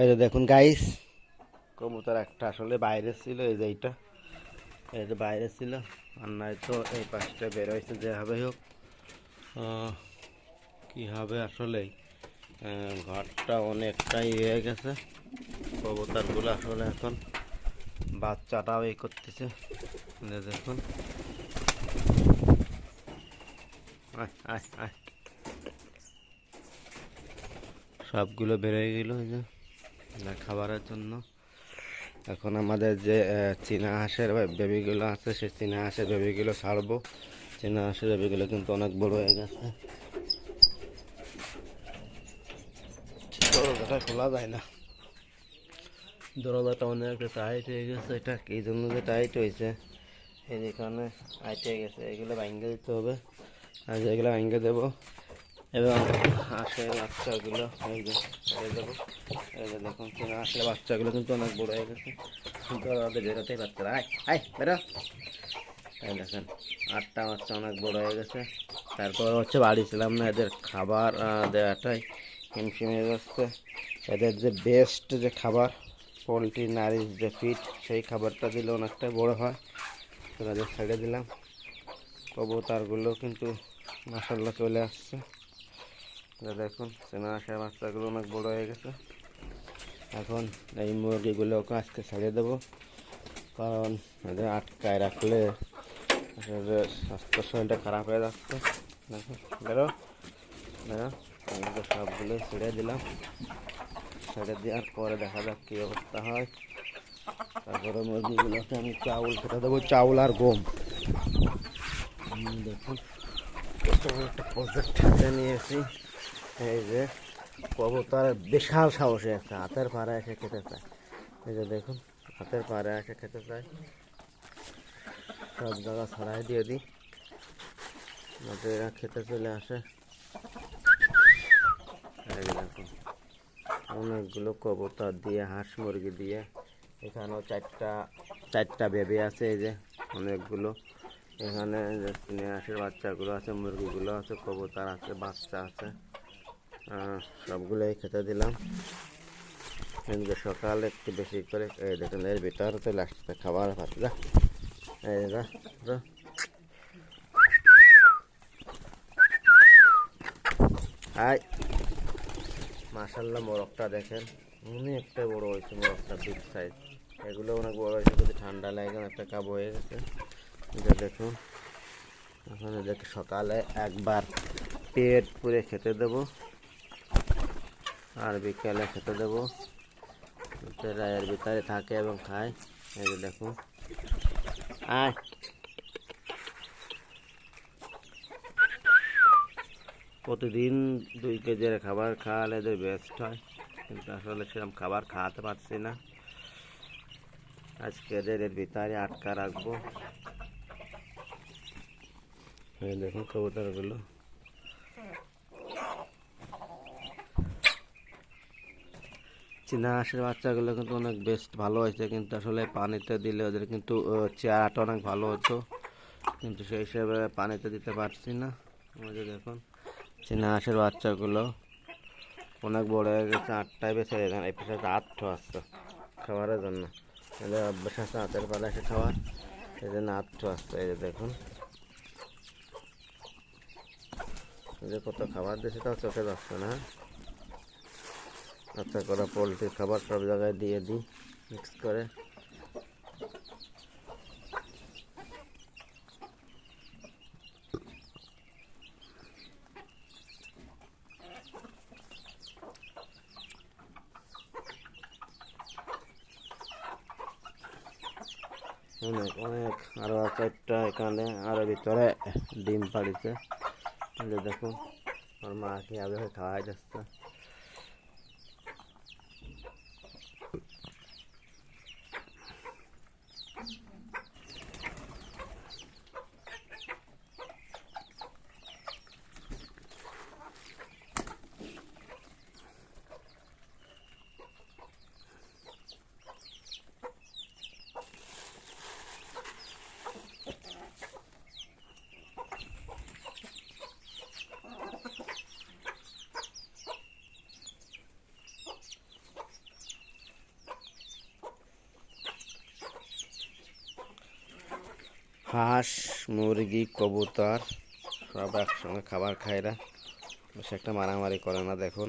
এই যে দেখুন গাইস কবুতর একটা আসলে বাইরে ছিল, এই যে এইটা। এই যে বাইরে ছিল, আর নাই তো এই পাশটা বের হয়েছে যেভাবে হোক। কি হবে আসলে? ঘরটা অনেকটাই হয়ে গেছে। কবুতরগুলো আসলে এখন বাচ্চাটাও এই করতেছে। দেখুন। সবগুলো বেরোয় গেল, এই যে। খাবারের জন্য। এখন আমাদের যে চীনা হাঁসের বেবিগুলো আছে, সেই চীনা হাঁসের বেবিগুলো ছাড়বো। চীনা হাঁসের বেবিগুলো কিন্তু অনেক বড় হয়ে গেছে। দরজাটা খোলা যায় না। দরজাটা অনেক টাইট হয়ে গেছে, এটা কি জন্য যে টাইট হয়েছে? এই যেখানে আইটে গেছে, এগুলো ভাঙ্গে দিতে হবে। আর যেগুলো ভাঙ্গে দেবো এবং হাঁসের বাচ্চাগুলো, এই যে ছেড়ে দেখুন চীনা হাঁসের বাচ্চাগুলো কিন্তু অনেক বড় হয়ে গেছে। কিন্তু ওদের বেরোতেই না আয় আয়, বেরো। এই দেখেন, আটটা বাচ্চা অনেক বড় হয়ে গেছে। তারপর হচ্ছে বাড়ি ছিলাম না, এদের খাবার দেওয়াটাই হিমশিম হয়ে যাচ্ছে। এদের যে বেস্ট যে খাবার, পোলট্রি, নারিশ, যে ফিট সেই খাবারটা দিলে অনেকটাই বড় হয়। তো তাদের ছেড়ে দিলাম। কবুতারগুলো কিন্তু মাসাল্লাহ চলে আসছে। দেখুন চেনা আসার বাচ্চাগুলো অনেক বড় হয়ে গেছে। এখন এই মুরগিগুলোকে আজকে ছেড়ে দেবো। কারণ এদের আটকায় রাখলে স্বাস্থ্য শরীরটা খারাপ হয়ে যাচ্ছে। দেখো সবগুলো ছেড়ে দিলাম। ছেড়ে দেওয়ার পরে দেখা যাক কী অবস্থা হয়। তারপরে মুরগিগুলোকে আমি চাউল খেতে দেবো, চাউল আর গম। দেখুন একটা প্রজেক্ট হাতে নিয়েছি এই যে কবুতর বিশাল সাহসে একটা হাতের পাড়ে এসে খেতে চায়। এই যে দেখুন, হাতের পাড়ে এসে খেতে চায়। সব জায়গা ছড়াই দিয়ে দিই। যাতে এরা খেতে চলে আসে। অনেকগুলো কবুতর দিয়ে, হাঁস মুরগি দিয়ে, এখানেও চারটা চারটা বেবি আছে এই যে, অনেকগুলো। এখানে যে বাচ্চাগুলো আছে, মুরগিগুলো আছে, কবুতর আছে, বাচ্চা আছে। সবগুলোই খেতে দিলাম। কিন্তু সকালে একটু বেশি করে, এই দেখুন, এর ভিতর তো লাস্টে খাবার যা, এই মাশাল্লাহ মোরগটা দেখেন, অনেকটা বড় হয়েছে মোরগটা বিগ সাইজ এগুলো অনেক বড় হয়েছে যদি ঠান্ডা লাগে একটা কাবু হয়ে গেছে। দেখুন ওখানে দেখে সকালে একবার পেট পুরে খেতে দেবো। আর বিকেলে খেতে দেবো। যাতে এরা ভিতরে থাকে এবং খায়। এই যে দেখুন আয়। প্রতিদিন দুই কেজির খাবার খাওয়ালে এদের বেস্ট হয়, কিন্তু আসলে সেরকম খাবার খাওয়াতে পারছি না। আজকে এদের এর ভিতরে আটকা রাখব। দেখুন কবুতরগুলো। চীনা হাঁসের বাচ্চাগুলো কিন্তু অনেক বেস্ট ভালো হয়েছে। কিন্তু আসলে পানিতে দিলে ওদের কিন্তু আহ, চেহারাটা অনেক ভালো হতো। কিন্তু সেই হিসেবে পানিতে দিতে পারছি না। ওই যে দেখুন চীনা হাঁসের বাচ্চাগুলো অনেক বড় হয়ে গেছে আটটায় বেছে এখানে এই পাশে আটটা আসছে খাবারের জন্য। এদের অভ্যাস আছে হাতের পালা এসে খাওয়ার। এই জন্য আটটা আসছে এই যে দেখুন। যে কত খাবার দিয়েছে তাও চোখে যাচ্ছে না। আচ্ছা করে পোলট্রির খাবার সব জায়গায় দিয়ে দিই মিক্স করে। অনেক অনেক, আরও চারটা এখানে, আরও ভিতরে ডিম পাড়িছে। দেখুন, ওর মা কীভাবে খাওয়াই যাচ্ছে। হাঁস মুরগি কবুতর সব একসঙ্গে খাবার খায় এরা। বেশ একটা মারামারি করে না দেখুন।